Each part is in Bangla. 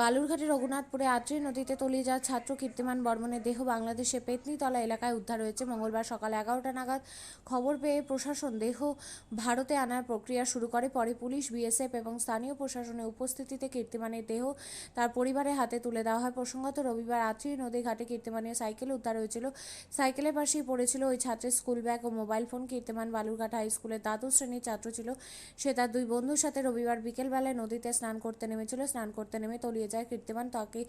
বালুরঘাটের রঘুনাথপুরে আত্রি নদীতে তলিয়ে যাওয়া ছাত্র কীর্তিমান বর্মনের দেহ বাংলাদেশের পেতনিতলা এলাকায় উদ্ধার হয়েছে। মঙ্গলবার সকাল এগারোটা নাগাদ খবর পেয়ে প্রশাসন দেহ ভারতে আনার প্রক্রিয়া শুরু করে। পরে পুলিশ, বিএসএফ এবং স্থানীয় প্রশাসনের উপস্থিতিতে কীর্তিমানের দেহ তার পরিবারের হাতে তুলে দেওয়া হয়। প্রসঙ্গত, রবিবার আত্রি নদী ঘাটে কীর্তিমানের সাইকেল উদ্ধার হয়েছিল। সাইকেলের পাশেই পড়েছিল ওই ছাত্রের স্কুল ব্যাগ ও মোবাইল ফোন। কীর্তিমান বালুরঘাট হাই স্কুলের দ্বাদশ শ্রেণির ছাত্র ছিল। সে তার দুই বন্ধুর সাথে রবিবার বিকেলবেলায় নদীতে স্নান করতে নেমেছিল। স্নান করতে নেমে তলিয়ে যায় কীর্তিমান তাকে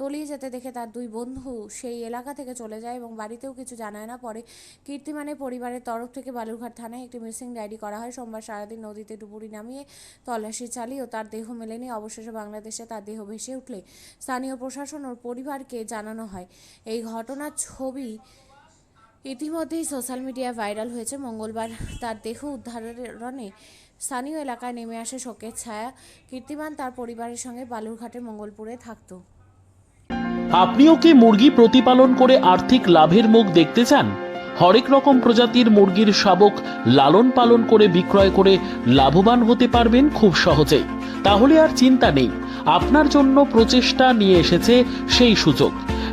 তলিয়ে যেতে দেখে তার দুই বন্ধু সেই এলাকা থেকে চলে যায় এবং বাড়িতেও কিছু জানায় না। পরে কীর্তিমানের পরিবারের তরফ থেকে বালুরঘাট থানায় একটি মিসিং ডায়েরি করা হয়। সোমবার সারাদিন নদীতে ডুবুরি নামিয়ে তল্লাশি চালিয়েও তার দেহ মেলেনি। অবশেষে বাংলাদেশে তার দেহ ভেসে উঠলে স্থানীয় প্রশাসন ও পরিবারকে জানানো হয়। এই ঘটনার ছবি ইতিমধ্যেই সোশ্যাল মিডিয়ায় ভাইরাল হয়েছে। মঙ্গলবার তার দেহ উদ্ধারণে স্থানীয় এলাকায় নেমে আসে শোকের ছায়া। কীর্তিমান তার পরিবারের সঙ্গে বালুরঘাটের মঙ্গলপুরে থাকতো। আপনিও কি মুরগি প্রতিপালন করে আর্থিক লাভের মুখ দেখতে চান? হরেক রকম প্রজাতির মুরগির শাবক লালন পালন করে বিক্রয় করে লাভবান হতে পারবেন খুব সহজেই। তাহলে আর চিন্তা নেই। আপনার জন্য প্রচেষ্টা নিয়ে এসেছে সেই সুযোগ।